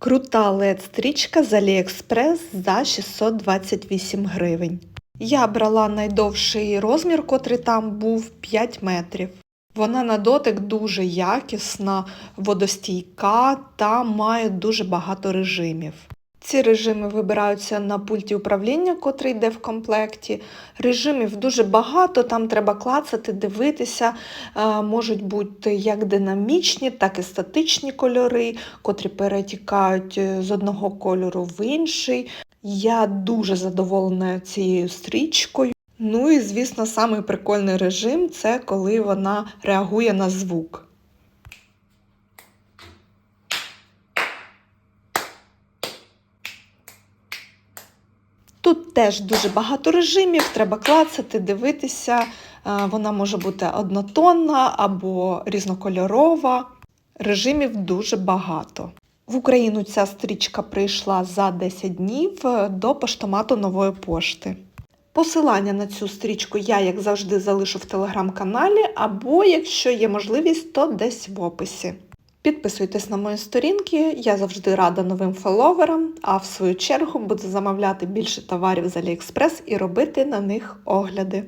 Крута LED-стрічка з AliExpress за 628 гривень. Я брала найдовший розмір, котрий там був 5 метрів. Вона на дотик дуже якісна, водостійка та має дуже багато режимів. Ці режими вибираються на пульті управління, котрий йде в комплекті. Режимів дуже багато, там треба клацати, дивитися. Е, Можуть бути як динамічні, так і статичні кольори, котрі перетікають е, з одного кольору в інший. Я дуже задоволена цією стрічкою. Ну і, звісно, самий прикольний режим це коли вона реагує на звук. Тут теж дуже багато режимів, треба клацати, дивитися. Е, Вона може бути однотонна або різнокольорова. Режимів дуже багато. В Україну ця стрічка прийшла за 10 днів е, до поштомату нової пошти. Посилання на цю стрічку я, як завжди, залишу в телеграм-каналі, або, якщо є можливість, то десь в описі. Підписуйтесь на мої сторінки, я завжди рада новим фоловерам, а в свою чергу буду замовляти більше товарів з AliExpress і робити на них огляди.